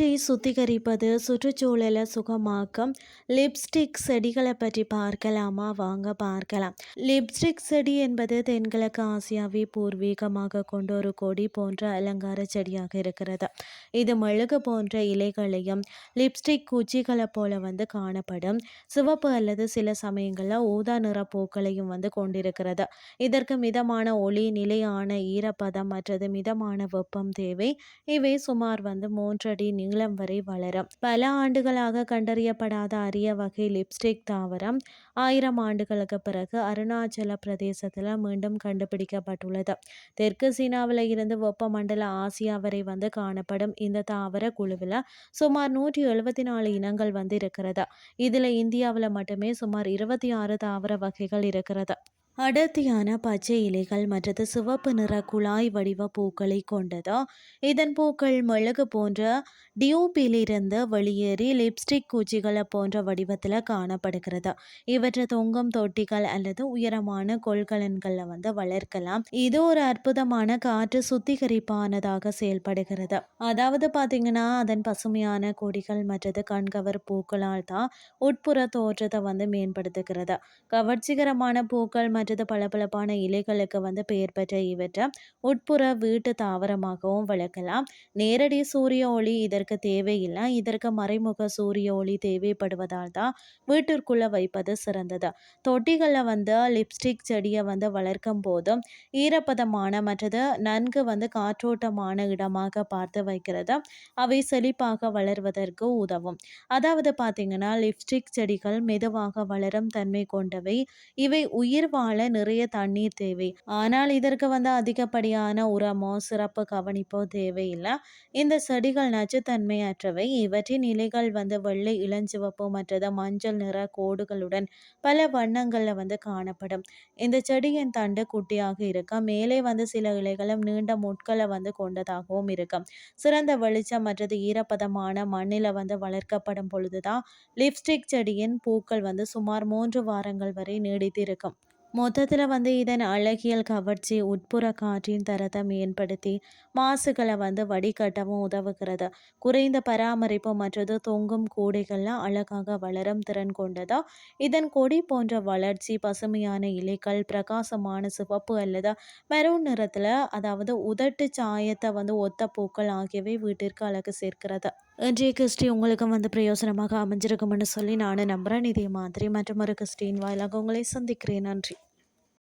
சுத்திகரிப்பது சுற்றுச்சூழலை சுகமாக்கும். லிப்ஸ்டிக் செடிகளை பற்றி பார்க்கலாமா? வாங்க பார்க்கலாம். லிப்ஸ்டிக் செடி என்பது தென்கிழக்கு ஆசியாவை பூர்வீகமாக கொண்ட ஒரு கொடி போன்ற அலங்கார செடியாக இருக்கிறது. இது மெழுகு போன்ற இலைகளையும் லிப்ஸ்டிக் குச்சிகளை போல வந்து காணப்படும். சிவப்பு அல்லது சில சமயங்களில் ஊதா நிற பூக்களையும் வந்து கொண்டிருக்கிறது. இதற்கு மிதமான ஒளி நிலையான ஈரப்பதம் மற்றது மிதமான வெப்பம் தேவை. இவை சுமார் வந்து மூன்றடி நீளம் வரை வளரும். பல ஆண்டுகளாக கண்டறியப்படாத அரிய வகை லிப்ஸ்டிக் தாவரம் ஆயிரம் ஆண்டுகளுக்கு பிறகு அருணாச்சல பிரதேசத்தில் மீண்டும் கண்டுபிடிக்கப்பட்டுள்ளது. தெற்கு சீனாவில் இருந்து வெப்பமண்டல ஆசியா வரை வந்து காணப்படும் இந்த தாவர குழுவில் சுமார் நூற்றி எழுபத்தி நாலு இனங்கள் வந்து இருக்கிறது இதில் இந்தியாவில் மட்டுமே சுமார் இருபத்தி ஆறு தாவர வகைகள் இருக்கிறது. அடர்த்தியான பச்சை இலைகள் மற்றது சிவப்பு நிற குழாய் வடிவ பூக்களை கொண்டது? இதன் பூக்கள் மெழுகு போன்ற டியூப்பிலிருந்து வெளியேறி லிப்ஸ்டிக் குச்சிகளை போன்ற வடிவத்தில் காணப்படுகிறது? இவற்றை தொங்கும் தொட்டிகள் அல்லது உயரமான கொள்கலன்களில் வந்து வளர்க்கலாம். இது ஒரு அற்புதமான காற்று சுத்திகரிப்பானதாக செயல்படுகிறது. அதாவது பார்த்தீங்கன்னா அதன் பசுமையான கொடிகள் மற்றது கண்கவர் பூக்களால் தான் உட்புற தோற்றத்தை வந்து மேம்படுத்துகிறது. கவர்ச்சிகரமான பூக்கள் மற்றது பளபளப்பான இலைகளுக்கு வந்து பெயர் பெற்ற இவற்றை உட்புற வீட்டு தாவரமாகவும் வளர்க்கலாம் நேரடி சூரிய ஒளி இதற்கு தேவையில்லை. இதற்கு மறைமுக சூரிய ஒளி தேவைப்படுவதால் தான் வீட்டிற்குள்ளே வைப்பது சிறந்தது. தொட்டிகளில் வந்து லிப்ஸ்டிக் செடியை வந்து வளர்க்கும் போதும் ஈரப்பதமான மற்றது நன்கு வந்து காற்றோட்டமான இடமாக பார்த்து வைக்கிறது. அவை செழிப்பாக வளர்வதற்கு உதவும். அதாவது பார்த்தீங்கன்னா லிப்ஸ்டிக் செடிகள் மெதுவாக வளரும் தன்மை கொண்டவை. இவை உயிர் வாழ நிறைய தண்ணீர் தேவை. ஆனால் இதற்கு வந்து அதிகப்படியான உரமோ சிறப்பு கவனிப்போ தேவையில்லை. இந்த செடிகள் நச்சுத்தன்மையற்றவை. இவற்றின் இலைகள் வந்து வெள்ளை இளஞ்சிவப்பு மற்றது மஞ்சள் நிற கோடுகளுடன் பல வண்ணங்களில் வந்து காணப்படும். இந்த செடியின் தண்டு குட்டியாக இருக்கும் மேலே வந்து சில இலைகளும் நீண்ட முட்களை வந்து கொண்டதாகவும் இருக்கும் சிறந்த வெளிச்சம் மற்றது ஈரப்பதமான மண்ணில் வந்து வளர்க்கப்படும் பொழுதுதான் லிப்ஸ்டிக் செடியின் பூக்கள் வந்து சுமார் மூன்று வாரங்கள் வரை நீடித்திருக்கும். மொத்தத்தில் வந்து இதன் அழகியல் கவர்ச்சி உட்புற காற்றின் தரத்தை மேம்படுத்தி மாசுகளை வந்து வடிகட்டவும் உதவுகிறது. குறைந்த பராமரிப்பு மற்றது தொங்கும் கூடைகளில் அழகாக வளரும் திறன் கொண்டதா? இதன் கொடி போன்ற வளர்ச்சி பசுமையான இலைகள் பிரகாசமான சிவப்பு அல்லது மெரூன் நிறத்தில் அதாவது உதட்டு சாயத்தை வந்து ஒத்த பூக்கள் ஆகியவை வீட்டிற்கு அழகு சேர்க்கிறது. இன்றைய கிறிஸ்டி உங்களுக்கும் வந்து பிரயோசனமாக அமைஞ்சிருக்கும்னு சொல்லி நானும் நம்புகிறேன் இதே மாதிரி மற்றும் ஒரு கிறிஸ்டின் வாயிலாக உங்களை சந்திக்கிறேன். நன்றி.